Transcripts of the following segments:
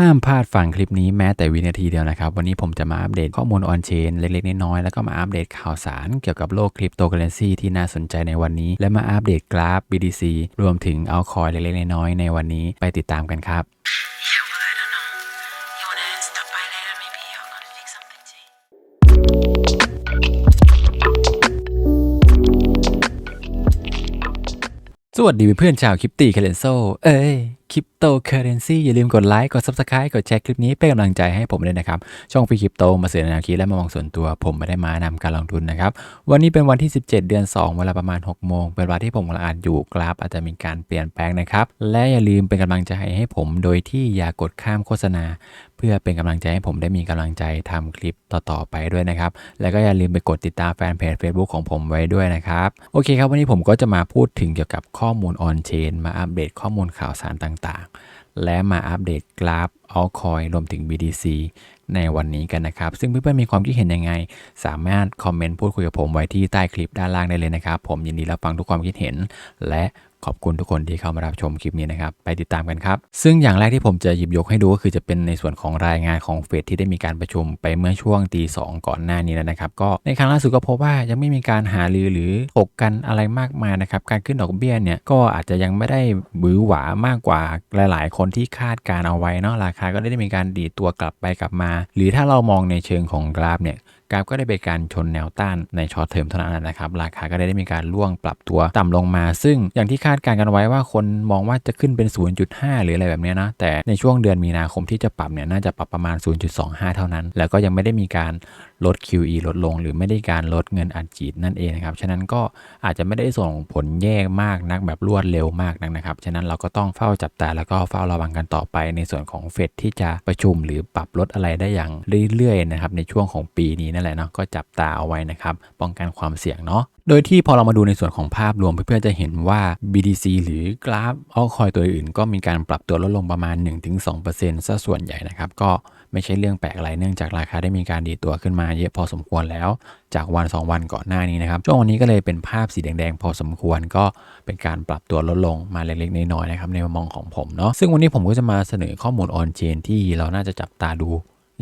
ห้ามพลาดฟังคลิปนี้แม้แต่วินาทีเดียวนะครับ วันนี้ผมจะมาอัปเดตข้อมูลออนเชนเล็กๆ น้อยๆ แล้วก็มาอัปเดตข่าวสารเกี่ยวกับโลกคริปโตเคอเรนซีที่น่าสนใจในวันนี้ และมาอัปเดตกราฟ BTC รวมถึงเอาคอยเล็กๆ น้อยๆ ในวันนี้ไปติดตามกันครับสวัสดีเพื่อนชาวคริปตี้เคเลนโซ เอ้ยคริปโตเคอเรนซีอย่าลืมกดไลค์ กด Subscribe กดแชร์คลิปนี้เป็นกำลังใจให้ผมด้วยนะครับ ช่องฟรีคริปโตมาเสนอแนวคิดและมามองส่วนตัว ผมไม่ได้มานำการลงทุนนะครับ วันนี้เป็นวันที่ 17 เดือน 2 เวลาประมาณ 6 โมง เป็นเวลาที่ผมกำลังอ่านอยู่กราฟอาจจะมีการเปลี่ยนแปลงนะครับ และอย่าลืมเป็นกำลังใจให้ผมโดยที่อย่ากดข้ามโฆษณา เพื่อเป็นกำลังใจให้ผมได้มีกำลังใจทำคลิปต่อๆไปด้วยนะครับ แล้วก็อย่าลืมไปกดติดตามแฟนเพจ Facebook ของผมไว้ด้วยนะครับ โอเคครับวันนี้ผมก็จะมาพูดถึงเกี่ยวกับข้อมูลออนเชนมาอัปเดตข้อมูลข่าวสารต่างๆ และมาอัปเดตกราฟออลคอยรวมถึง BTC ในวันนี้กันนะครับ ซึ่งเพื่อนๆมีความคิดเห็นยังไง สามารถคอมเมนต์พูดคุยกับผมไว้ที่ใต้คลิปด้านล่างได้เลยนะครับ ผมยินดีรับฟังทุกความคิดเห็น และ ขอบคุณทุกคนที่เข้ามารับชมคลิปนี้นะครับ ไปติดตามกันครับ ซึ่งอย่างแรกที่ผมจะหยิบยกให้ดูก็คือจะเป็นในส่วนของรายงานของเฟดที่ได้มีการประชุมไปเมื่อช่วงตีสองก่อนหน้านี้แล้วนะครับ ก็ในครั้งล่าสุดก็พบว่ายังไม่มีการหารือหรือถกกันอะไรมากมายนะครับ การขึ้นดอกเบี้ยเนี่ยก็อาจจะยังไม่ได้บือหวามากกว่าหลาย ๆ คนที่คาดการเอาไว้เนาะราคาก็ได้มีการดีดตัวกลับไปกลับมา หรือถ้าเรามองในเชิงของกราฟเนี่ย กราฟก็ได้เป็นการชนแนวต้านในช็อตเทอมเท่านั้นนะครับ ราคาก็ได้มีการล่วงปรับตัวต่ำลงมา ซึ่งอย่างที่คาดการณ์กันไว้ว่าคนมองว่าจะขึ้นเป็น 0.5 หรืออะไรแบบนี้นะ แต่ในช่วงเดือนมีนาคมที่จะปรับเนี่ยน่าจะปรับประมาณ 0.25 เท่านั้น แล้วก็ยังไม่ได้มีการลด QE ลดลง หรือไม่ได้การลดเงินอัดฉีดนั่นเองนะครับ ฉะนั้นก็อาจจะไม่ได้ส่งผลแย่มากนักแบบรวดเร็วมากนักนะครับ ฉะนั้นเราก็ต้องเฝ้าจับตาแล้วก็เฝ้าระวังกันต่อไปในส่วนของเฟดที่จะประชุมหรือปรับลดอะไรได้อย่างเรื่อยๆนะครับในช่วงของปีนี้นั่นแหละเนาะก็จับตาเอาไว้นะครับป้องกันความเสี่ยงเนาะโดยที่พอเรามาดูในส่วนของภาพรวมเพื่อนๆจะเห็นว่า BTC หรือกราฟเอาคอยตัวอื่นก็มีการปรับตัวลดลงประมาณ 1-2%ซะส่วนใหญ่นะครับ ก็ไม่ใช่เรื่องแปลกอะไรเนื่องจากราคาได้มีการดีตัวขึ้นมาเยอะพอสมควรแล้ว จากวัน 2 วันก่อนหน้านี้นะครับช่วงวันนี้ก็เลยเป็นภาพสีแดงๆ พอสมควรก็เป็นการปรับตัวลดลงมาเล็กๆน้อยๆนะครับในมุมมองของผมเนาะซึ่งวันนี้ผมก็จะมาเสนอข้อมูลออนเชนที่เราน่าจะจับตาดู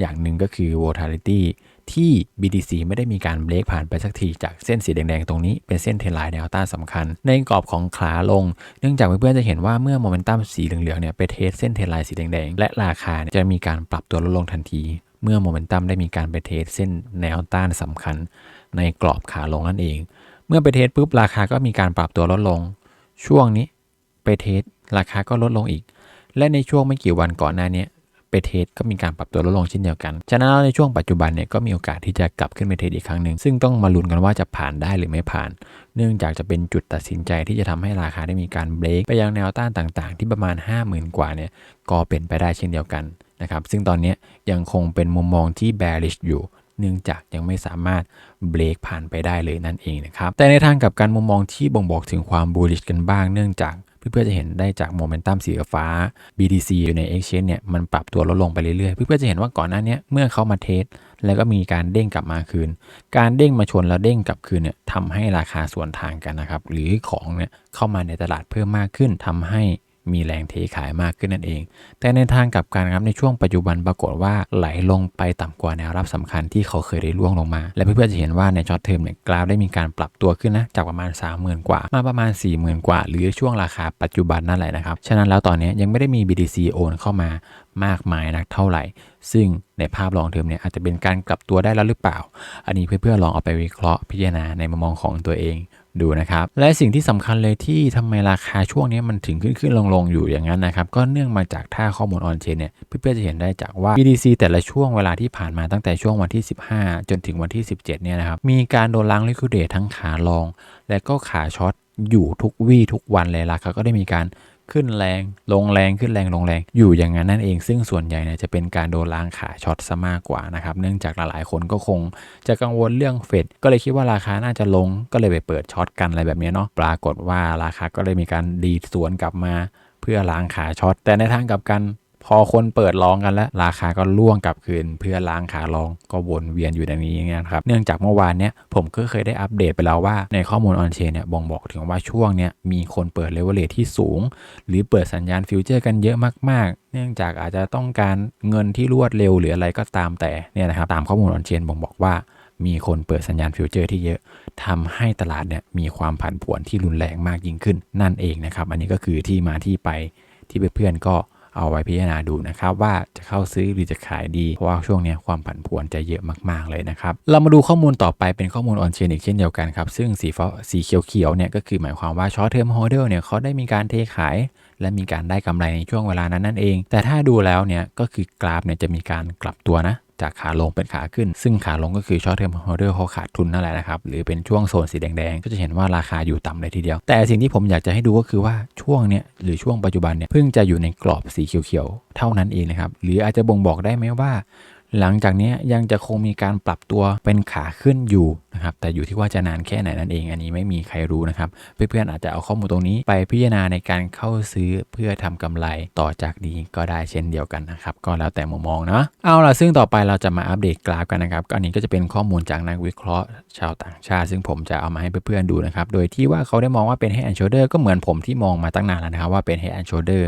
อย่างหนึ่งก็คือ volatility ที่ BTC ไม่ได้มีการเบรกผ่านไปสักทีจากเส้นสีแดงๆ ตรงนี้เป็นเส้นเทรนไลน์แนวต้านสำคัญ ในกรอบของขาลง เนื่องจากเพื่อนๆจะเห็นว่าเมื่อโมเมนตัมสีเหลืองๆเนี่ยไปเทสเส้นเทรนไลน์สีแดงๆ และราคาเนี่ยจะมีการปรับตัวลดลงทันที เมื่อโมเมนตัมได้มีการไปเทสเส้นแนวต้านสำคัญ ในกรอบขาลงนั่นเอง เมื่อไปเทสปุ๊บราคาก็มีการปรับตัวลดลง ช่วงนี้ไปเทสราคาก็ลดลงอีก และในช่วงไม่กี่วันก่อนหน้านี้ ไปเทสก็มีการปรับตัวลดลงเช่นเดียวกัน ฉะนั้นในช่วงปัจจุบันเนี่ยก็มีโอกาสที่จะกลับขึ้นไปเทสอีกครั้งหนึ่งซึ่งต้องมาลุ้นกันว่าจะผ่านได้หรือไม่ผ่าน เนื่องจากจะเป็นจุดตัดสินใจที่จะทำให้ราคาได้มีการเบรกไปยังแนวต้านต่างๆ ที่ประมาณ 50,000 กว่าเนี่ยก็เป็นไปได้เช่นเดียวกันนะครับซึ่งตอนนี้ยังคงเป็นมุมมองที่ bearish อยู่เนื่องจากยังไม่สามารถเบรกผ่านไปได้เลยนั่นเองนะครับแต่ในทางกับการมุมมองที่บ่งบอกถึงความ bullish กันบ้าง เนื่องจาก เพื่อนๆจะเห็นได้จากโมเมนตัมสีฟ้า BTC อยู่ใน Exchange เนี่ยมันปรับตัวลดลงไปเรื่อยๆ เพื่อนๆจะเห็นว่าก่อนหน้านี้เมื่อเขามาเทสแล้วก็มีการเด้งกลับมาคืน การเด้งมาชนแล้วเด้งกลับคืนเนี่ยทำให้ราคาส่วนทางกันนะครับหรือของเนี่ยเข้ามาในตลาดเพิ่มมากขึ้นทำให้ มีแรงเทขายมากขึ้นนั่นเอง แต่ในทางกลับกันครับในช่วงปัจจุบันปรากฏว่าไหลลงไปต่ำกว่าแนวรับสำคัญที่เขาเคยได้ล่วงลงมา และเพื่อนๆจะเห็นว่าในช็อตเทอมเนี่ยกราฟได้มีการปรับตัวขึ้นนะจากประมาณ 30,000 กว่า มาประมาณ 40,000 กว่า หรือช่วงราคาปัจจุบันนั่นแหละนะครับ ฉะนั้นแล้วตอนนี้ยังไม่ได้มี BTC โอนเข้ามามากมายนักเท่าไหร่ ซึ่งในภาพลองเทอมเนี่ยอาจจะเป็นการกลับตัวได้แล้วหรือเปล่า อันนี้เพื่อนๆลองเอาไปวิเคราะห์พิจารณาในมุมมองของตัวเอง ดูนะครับ และสิ่งที่สำคัญเลยที่ทำไมราคาช่วงนี้มันถึงขึ้นขึ้นลงลงอยู่อย่างนั้นนะครับ ก็เนื่องมาจากถ้าข้อมูลออนเชนเนี่ยเพื่อนๆจะเห็นได้จากว่า BTC แต่ละช่วงเวลาที่ผ่านมาตั้งแต่ช่วงวันที่ 15 จนถึงวันที่ 17เนี่ยนะครับมีการโดนล้างลิควิดเดตทั้งขาลอง และก็ขาช็อตอยู่ทุกวี่ทุกวันเลยราคาก็ได้มีการ ขึ้นแรง ลงแรงขึ้นแรงลงแรง อยู่อย่างนั้นนั่นเอง ซึ่งส่วนใหญ่เนี่ยจะเป็นการโดนล้างขาช็อตซะมากกว่านะครับ เนื่องจากหลายๆ คนก็คงจะกังวลเรื่องเฟดก็เลยคิดว่าราคาน่าจะลง ก็เลยไปเปิดช็อตกันอะไรแบบนี้เนาะ ปรากฏว่าราคาก็เลยมีการดีดสวนกลับมา เพื่อล้างขาช็อต แต่ในทางกลับกัน พอคนเปิดลองกันแล้ว ราคาก็ล่วงกลับคืน เพื่อล้างขาลองก็วนเวียนอยู่อย่างนี้นะครับเนื่องจากเมื่อวานเนี้ยผมก็เคยได้อัปเดตไปแล้วว่าในข้อมูลออนเชนเนี่ยบ่งบอกถึงว่าช่วงเนี้ยมีคนเปิดเลเวลเลทที่สูง หรือเปิดสัญญาณฟิวเจอร์กันเยอะมากๆเนื่องจากอาจจะต้องการเงินที่รวดเร็วหรืออะไรก็ตามแต่เนี่ยนะครับตามข้อมูลออนเชนบ่งบอกว่ามีคนเปิดสัญญาณฟิวเจอร์ที่เยอะทำให้ตลาดเนี่ยมีความผันผวนที่รุนแรงมากยิ่งขึ้นนั่นเองนะครับ อันนี้ก็คือที่มาที่ไปที่เพื่อนๆก็ เอาไว้พิจารณาดูนะครับว่าจะเข้าซื้อหรือจะขายดี เพราะว่าช่วงนี้ความผันผวนจะเยอะมากๆเลยนะครับ เรามาดูข้อมูลต่อไปเป็นข้อมูลออนเชนอีกเช่นเดียวกันครับ ซึ่งสีฟ้าสีเขียวๆเนี่ยก็คือหมายความว่าช็อตเทอร์มโฮเดอร์เนี่ยเขาได้มีการเทขายและมีการได้กำไรในช่วงเวลานั้นนั่นเอง แต่ถ้าดูแล้วเนี่ยก็คือกราฟเนี่ยจะมีการกลับตัวนะ จากขาลงเป็นขาขึ้น ซึ่งขาลงก็คือช็อตเทอมโฮเดอร์เขาขาดทุนนั่นแหละนะครับ หรือเป็นช่วงโซนสีแดงๆ ก็จะเห็นว่าราคาอยู่ต่ำเลยทีเดียว แต่สิ่งที่ผมอยากจะให้ดูก็คือว่าช่วงเนี้ยหรือช่วงปัจจุบันเนี่ยเพิ่งจะอยู่ในกรอบสีเขียวๆเท่านั้นเองนะครับ หรืออาจจะบ่งบอกได้ไหมว่า หลังจากนี้ยังจะคงมีการปรับตัวเป็นขาขึ้นอยู่นะครับแต่อยู่ที่ว่าจะนานแค่ไหนนั่นเองอันนี้ไม่มีใครรู้นะครับ เพื่อนๆอาจจะเอาข้อมูลตรงนี้ไปพิจารณาในการเข้าซื้อเพื่อทำกำไรต่อจากนี้ก็ได้เช่นเดียวกันนะครับ ก็แล้วแต่มุมมองเนาะเอาล่ะซึ่งต่อไปเราจะมาอัปเดตกราฟกันนะครับอันนี้ก็จะเป็นข้อมูลจากนักวิเคราะห์ชาวต่างชาติ ซึ่งผมจะเอามาให้เพื่อนๆดูนะครับโดยที่ว่าเขาได้มองว่าเป็น head and shoulder ก็เหมือนผมที่มองมาตั้งนานแล้วนะครับว่าเป็น head and shoulder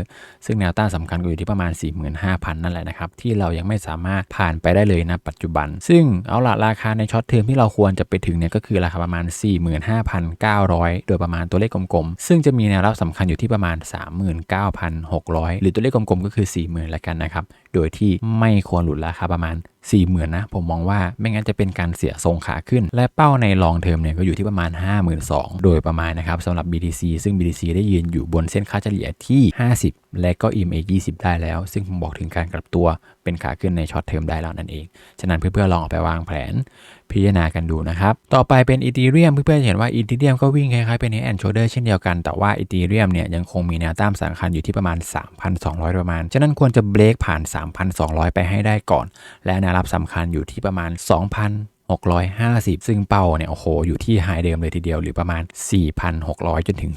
ซึ่งแนวต้านสำคัญก็อยู่ที่ประมาณ 45,000 นั่นแหละนะครับที่เรายังไม่สามารถผ่านไปได้เลยนะปัจจุบัน ซึ่งเอาละราคาในช็อตเทอมที่เราควรจะไปถึงเนี่ยก็คือราคาประมาณ 45,900 โดยประมาณตัวเลขกลมๆ ซึ่งจะมีแนวรับสำคัญอยู่ที่ประมาณ 39,600 หรือตัวเลขกลมๆก็คือ 40,000แล้วกันนะครับ โดยที่ไม่ควรหลุดราคาประมาณ 40,000นะผมมองว่าไม่งั้นจะเป็นการเสียทรงขาขึ้น และเป้าในลองเทอมเนี่ยก็อยู่ที่ประมาณ 52,000โดยประมาณนะครับสำหรับ BTC ซึ่ง BTC ได้ยืนอยู่บนเส้นค่าเฉลี่ยที่ 50 และก็ EMA 20 ได้แล้ว ซึ่งผมบอกถึงการกลับตัวเป็นขาขึ้นในช็อตเทอมได้แล้วนั่นเอง ฉะนั้นเพื่อนๆลองเอาไปวางแผน พิจารณากันดูนะครับ ต่อไปเป็นอีทีเรียมเพื่อนๆเห็นว่าอีทีเรียมก็วิ่งคล้ายๆเป็น head and shoulder เช่นเดียวกัน แต่ว่าอีทีเรียมเนี่ยยังคงมีแนวต้านสำคัญอยู่ที่ประมาณ 3,200 ประมาณ ฉะนั้นควรจะเบรกผ่าน 3,200 ไปให้ได้ก่อน และแนวรับสำคัญอยู่ที่ประมาณ 2,000 650 ซึ่งเป้าเนี่ยโอ้โหอยู่ที่ไฮเดิมเลยทีเดียวหรือประมาณ 4,600 จนถึง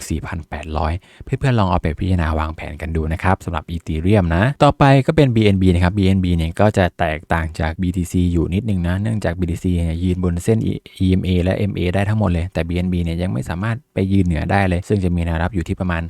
4,800 เพื่อนๆลองเอาไปพิจารณาวางแผนกันดูนะครับสำหรับ Ethereum นะ ต่อไปก็เป็น BNB นะครับ BNB เนี่ยก็จะแตกต่างจาก BTC อยู่นิดนึงนะ เนื่องจาก BTC เนี่ยยืนบนเส้น EMA และ MA ได้ทั้งหมดเลย แต่ BNB เนี่ยยังไม่สามารถไปยืนเหนือได้เลย ซึ่งจะมีแนวรับอยู่ที่ประมาณ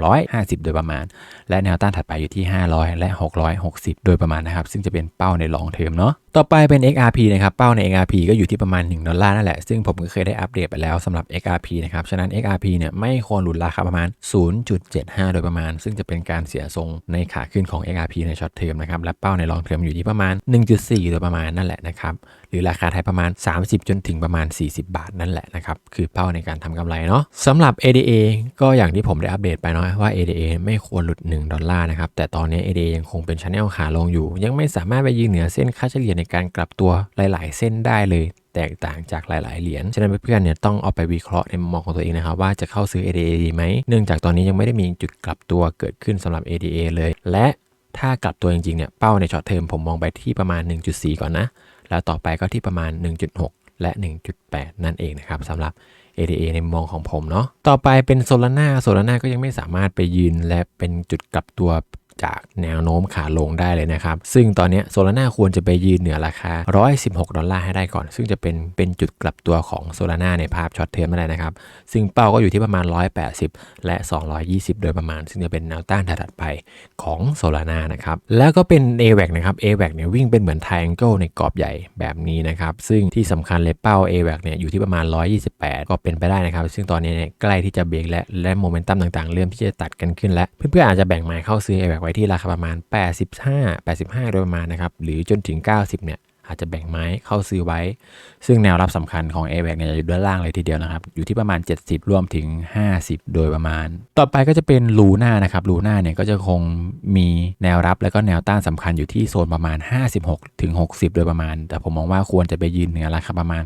350 โดยประมาณ และแนวต้านถัดไปอยู่ที่ 500 และ 660 โดยประมาณนะครับ ซึ่งจะเป็นเป้าในลองเทอมเนาะต่อไปเป็น XRP นะครับ เป้าใน XRP ก็อยู่ที่ประมาณ 1 ดอลลาร์นั่นแหละ ซึ่งผมก็เคยได้อัปเดตไปแล้วสำหรับ XRP นะครับ ฉะนั้น XRP เนี่ยไม่ควรหลุดราคาประมาณ 0.75 โดยประมาณ ซึ่งจะเป็นการเสียทรงในขาขึ้นของ XRP ในช็อตเทอมนะครับ และเป้าในลองเทอมอยู่ที่ประมาณ 1.4 โดยประมาณนั่นแหละนะครับ หรือราคาไทยประมาณ 30 จนถึงประมาณ 40 บาทนั่นแหละนะครับ คือเป้าในการทำกำไรเนาะสำหรับ ADA ก็อย่างที่ผมได้อัปเดตไปเนาะว่า ADA ไม่ควรหลุด 1 ดอลลาร์นะครับ แต่ตอนนี้ ADA ยังคงเป็นช anel ขาลงอยู่ ยังไม่สามารถไปยืนเหนือเส้นค่าเฉลี่ยในการกลับตัวหลาย ๆ เส้นได้เลยแตกต่างจากหลาย ๆ เหรียญ ฉะนั้นเพื่อนๆ เนี่ยต้องเอาไปวิเคราะห์ในมุมมองของตัวเองนะครับว่าจะเข้าซื้อ ADA ดีไหม เนื่องจากตอนนี้ยังไม่ได้มีจุดกลับตัวเกิดขึ้นสำหรับ ADA เลย และถ้ากลับตัวจริง ๆ เนี่ยเป้าในช็อตเทอมผมมองไปที่ประมาณ 1.4 ก่อนนะ แล้วต่อไปก็ที่ประมาณ 1.6 และ 1.8 นั่นเองนะครับสำหรับ ADA ในมุมมองของผมเนาะ ต่อไปเป็นโซลาร่าโซลาร่าก็ยังไม่สามารถไปยืนและเป็นจุดกลับตัว จากแนวโน้มขาลงได้เลยนะครับ ซึ่งตอนนี้โซลาร่าควรจะไปยืนเหนือราคา 116 ดอลลาร์ให้ได้ก่อน ซึ่งจะเป็นเป็นจุดกลับตัวของโซลาร่าในภาพช็อตเทอมนั่นแหละนะครับ ซึ่งเป้าก็อยู่ที่ประมาณ 180 และ 220 โดยประมาณ ซึ่งจะเป็นแนวต้านถัดไปของโซลาร่านะครับ แล้วก็เป็น a w a c นะครับ a w a c เนี่ยวิ่งเป็นเหมือน triangle ในกรอบใหญ่แบบนี้นะครับ ซึ่งที่สำคัญเลยเป้า a w a c เนี่ยอยู่ที่ประมาณ 128 ก็เป็นไปได้นะครับ ซึ่งตอนนี้เนี่ยใกล้ที่จะเบรกและและโมเมนตัมต่างๆ เริ่มที่จะตัดกันขึ้นแล้ว เพื่อนๆอาจจะแบ่งไม้เข้าซื้อ a w a c ไว้ที่ราคาประมาณ 85 85 โดยประมาณนะครับ หรือจนถึง 90 เนี่ย อาจจะแบ่งไม้เข้าซื้อไว้ ซึ่งแนวรับสำคัญของ a w a c เนี่ยจะอยู่ด้านล่างเลยทีเดียวนะครับ อยู่ที่ประมาณ 70 รวมถึง 50 โดยประมาณ ต่อไปก็จะเป็นลูน่านะครับลูน่าเนี่ยก็จะคงมีแนวรับแล้วก็แนวต้านสำคัญอยู่ที่โซนประมาณ 56 ถึง 60 โดยประมาณ แต่ผมมองว่าควรจะไปยืนเหนือราคาประมาณ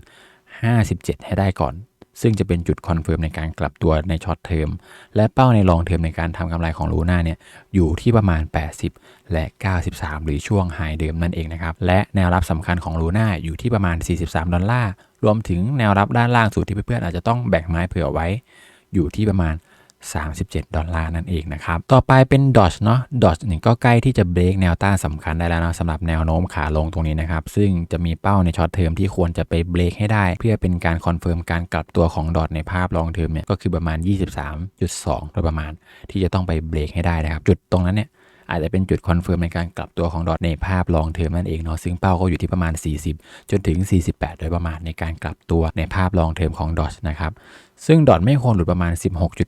57 ให้ได้ก่อน ซึ่งจะเป็นจุดคอนเฟิร์มในการกลับตัวในช็อตเทอมและเป้าในลองเทอมในการทำกำไรของลูน่าเนี่ยอยู่ที่ประมาณ 80 และ 93 หรือช่วงไฮเดิมนั่นเองนะครับ และแนวรับสำคัญของลูน่าอยู่ที่ประมาณ 43 ดอลลาร์ รวมถึงแนวรับด้านล่างสุดที่เพื่อนๆอาจจะต้องแบ่งไม้เผื่อไว้ อยู่ที่ประมาณ 37 ดอลลาร์นั่นเองนะครับ ต่อไปเป็นดอชเนาะดอชหนี่ก็ใกล้ที่จะเบรกแนวต้านสำคัญได้แล้วนะสำหรับแนวโน้มขาลงตรงนี้นะครับ ซึ่งจะมีเป้าในช็อตเทอมที่ควรจะไปเบรกให้ได้ เพื่อเป็นการคอนเฟิร์มการกลับตัวของดอชในภาพลองเทอมเนี่ยก็คือประมาณ 23.2โดยประมาณที่จะต้องไปเบรกให้ได้นะครับ จุดตรงนั้นเนี่ย อาจจะเป็นจุดคอนเฟิร์มในการกลับตัวของดอทในภาพลองเทอมนั่นเองเนาะซึ่งเป้าก็อยู่ที่ประมาณ 40 จนถึง 48 โดยประมาณในการกลับตัวในภาพลองเทอมของดอทนะครับซึ่งดอทไม่ควรหลุดประมาณ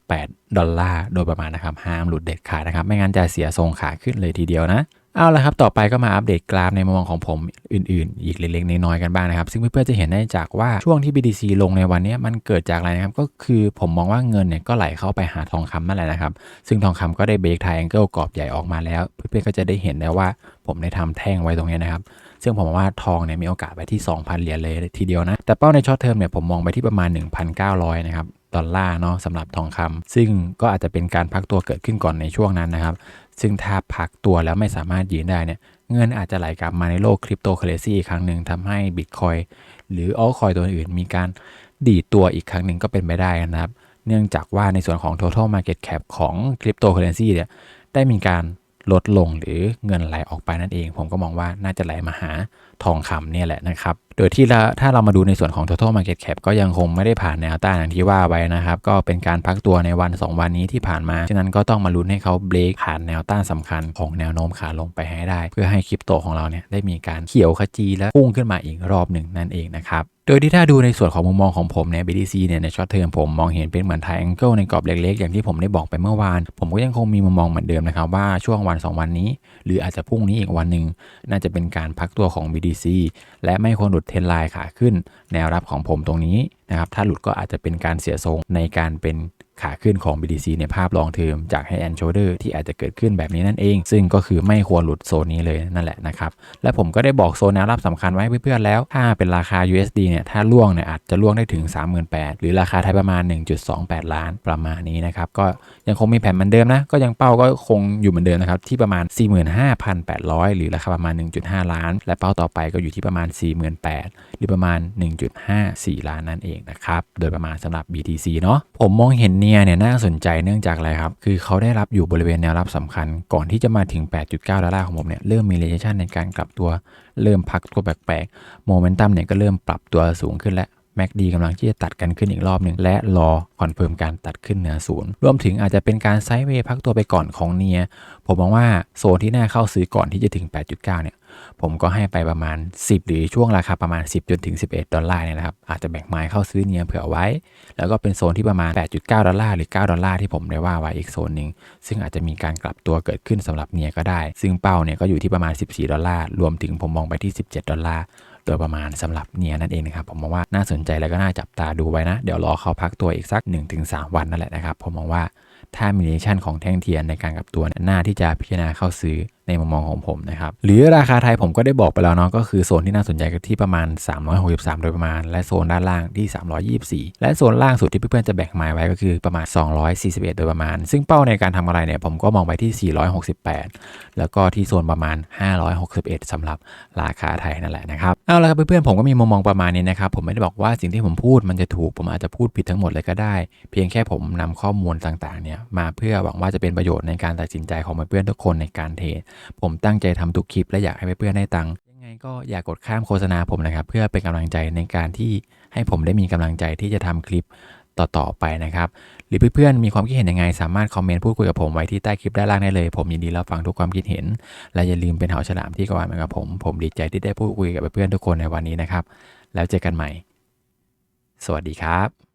16.8 ดอลลาร์โดยประมาณนะครับห้ามหลุดเด็ดขาดนะครับไม่งั้นจะเสียทรงขาขึ้นเลยทีเดียวนะ เอาละครับ ต่อไปก็มาอัปเดตกราฟในมุมมองของผมอื่นๆ อีกเล็กๆน้อยๆกันบ้างนะครับ ซึ่งเพื่อนๆจะเห็นได้จากว่าช่วงที่ BTC ลงในวันนี้มันเกิดจากอะไรนะครับ ก็คือผมมองว่าเงินเนี่ยก็ไหลเข้าไปหาทองคำนั่นแหละนะครับ ซึ่งทองคำก็ได้เบรกไทแองเกิลกรอบใหญ่ออกมาแล้ว เพื่อนๆก็จะได้เห็นแล้วว่าผมได้ทำแท่งไว้ตรงนี้นะครับ ซึ่งผมมองว่าทองเนี่ยมีโอกาสไปที่ 2,000 เหรียญเลยทีเดียวนะ แต่เป้าในช็อตเทอมเนี่ยผมมองไปที่ประมาณ 1,900 นะครับ ดอลลาร์เนาะสำหรับทองคำซึ่งก็อาจจะเป็นการพักตัวเกิดขึ้นก่อนในช่วงนั้นนะครับ ซึ่งถ้าพักตัวแล้วไม่สามารถยืนได้เนี่ยเงินอาจจะไหลกลับมาในโลกคริปโตเคเรนซีอีกครั้งหนึ่งทำให้บิตคอยหรือออลคอยตัวอื่นมีการดีดตัวอีกครั้งหนึ่งก็เป็นไปได้นะครับ เนื่องจากว่าในส่วนของ total market cap ของคริปโตเคเรนซีเนี่ยได้มีการ ลดลงหรือเงินไหลออกไปนั่นเอง ผมก็มองว่าน่าจะไหลมาหาทองคำเนี่ยแหละนะครับ โดยที่ละถ้าเรามาดูในส่วนของ total market cap ก็ยังคงไม่ได้ผ่านแนวต้านอย่างที่ว่าไว้นะครับ ก็เป็นการพักตัวในวัน 2 วันนี้ที่ผ่านมา ฉะนั้นก็ต้องมาลุ้นให้เขาเบรกผ่านแนวต้านสำคัญของแนวโน้มขาลงไปให้ได้ เพื่อให้คริปโตของเราเนี่ยได้มีการเขียวขจีและพุ่งขึ้นมาอีกรอบหนึ่งนั่นเองนะครับ โดยที่ถ้าดูในส่วนของมุมมองของผมเนี่ย BTC เนี่ยในช็อตเทอมผมมองเห็นเป็นเหมือนไทแองเกิลในกรอบเล็กๆ อย่างที่ผมได้บอกไปเมื่อวาน ผมก็ยังคงมีมุมมองเหมือนเดิมนะครับว่าช่วงวัน 2 วันนี้ หรืออาจจะพรุ่งนี้อีกวันหนึ่งน่าจะเป็นการพักตัวของ BTC และไม่ควรหลุดเทรนไลน์ขาขึ้น แนวรับของผมตรงนี้นะครับถ้าหลุดก็อาจจะเป็นการเสียทรงในการเป็น ขาขึ้นของ BTC ในภาพลองเทอมจากให้แอนโชเดอร์ที่อาจจะเกิดขึ้นแบบนี้นั่นเอง ซึ่งก็คือไม่ควรหลุดโซนนี้เลยนั่นแหละนะครับ และผมก็ได้บอกโซนแนวรับสำคัญไว้ให้เพื่อนๆแล้ว ถ้าเป็นราคา USD เนี่ย ถ้าล่วงเนี่ยอาจจะล่วงได้ถึง 38,000หรือราคาไทยประมาณ 1.28 ล้านประมาณนี้นะครับ ก็ยังคงมีแผนเหมือนเดิมนะ ก็ยังเป้าก็คงอยู่เหมือนเดิมนะครับที่ประมาณ 45,800 หรือราคาประมาณ 1.5 ล้าน และเป้าต่อไปก็อยู่ที่ประมาณ 48,000หรือประมาณ 1.54 ล้านนั่นเองนะครับ โดยประมาณสำหรับ BTC เนาะ ผมมองเห็นนียเนี่ยน่าสนใจเนื่องจากอะไรครับ คือเขาได้รับอยู่บริเวณแนวรับสำคัญ ก่อนที่จะมาถึง 8.9 ดอลลาร์ของผมเนี่ยเริ่มมีเรเ t ชันในการกลับตัว เริ่มพักตัวแปลกๆโมเมนตัมเนี่ยก็เริ่มปรับตัวสูงขึ้นแล้ว แม็กดีกำลังที่จะตัดกันขึ้นอีกรอบหนึ่งและรอคอนเฟิร์มการตัดขึ้นเหนือศูนย์รวมถึงอาจจะเป็นการไซด์เวย์พักตัวไปก่อนของเนียผมมองว่าโซนที่น่าเข้าซื้อก่อนที่จะถึง 8.9 เนี่ยผมก็ให้ไปประมาณ 10 หรือช่วงราคาประมาณ 10จนถึง 11 ดอลลาร์เนี่ยนะครับ อาจจะแบ่งไม้เข้าซื้อเนียเผื่อไว้ แล้วก็เป็นโซนที่ประมาณ 8.9 ดอลลาร์หรือ 9 ดอลลาร์ที่ผมได้ว่าไว้อีกโซนหนึ่งซึ่งอาจจะมีการกลับตัวเกิดขึ้นสำหรับเนียก็ได้ ซึ่งเป้าเนี่ยก็อยู่ที่ประมาณ 14 ดอลลาร์ รวมถึงผมมองไปที่ 17 ดอลลาร์ โดยประมาณสำหรับเนียนั่นเองนะครับผมมองว่าน่าสนใจแล้วก็น่าจับตาดูไว้นะ เดี๋ยวรอเขาพักตัวอีกสัก 1-3 วันนั่นแหละนะครับผมมองว่าถ้ามีเนชั่นของแท่งเทียนในการกลับตัวเนี่ยน่าที่จะพิจารณาเข้าซื้อ ในมุมมองของผมนะครับ หรือราคาไทยผมก็ได้บอกไปแล้วเนาะก็คือโซนที่น่าสนใจก็ที่ประมาณ 363 โดยประมาณ และโซนด้านล่างที่ 324 และโซนล่างสุดที่เพื่อนๆจะแบ่งหมายไว้ก็คือประมาณ 241 โดยประมาณ ซึ่งเป้าในการทำอะไรเนี่ยผมก็มองไปที่ 468 แล้วก็ที่โซนประมาณ 561สำหรับราคาไทยนั่นแหละนะครับเอาละครับเพื่อนๆผมก็มีมุมมองประมาณนี้นะครับผมไม่ได้บอกว่าสิ่งที่ผมพูดมันจะถูกผมอาจจะพูดผิดทั้งหมดเลยก็ได้ เพียงแค่ผมนำข้อมูลต่างๆเนี่ยมาเพื่อหวังว่าจะเป็นประโยชน์ในการตัดสินใจของเพื่อนๆทุกคนในการเทรดผมตั้งใจทำทุกคลิป และอยากให้เพื่อนๆได้ตังค์ยังไงก็อย่ากกดข้ามโฆษณาผมนะครับ เพื่อเป็นกำลังใจในการที่ให้ผมได้มีกำลังใจที่จะทำคลิปต่อๆไปนะครับ หรือเพื่อนๆมีความคิดเห็นยังไง สามารถคอมเมนต์พูดคุยกับผมไว้ที่ใต้คลิปด้านล่างได้เลย ผมยินดีรับฟังทุกความคิดเห็น และอย่าลืมเป็นเหาฉลามที่กวาดมือนกับผม ผมดีใจที่ได้พูดคุยกับเพื่อนๆทุกคนในวันนี้นะครับ แล้วเจอกันใหม่ สวัสดีครับ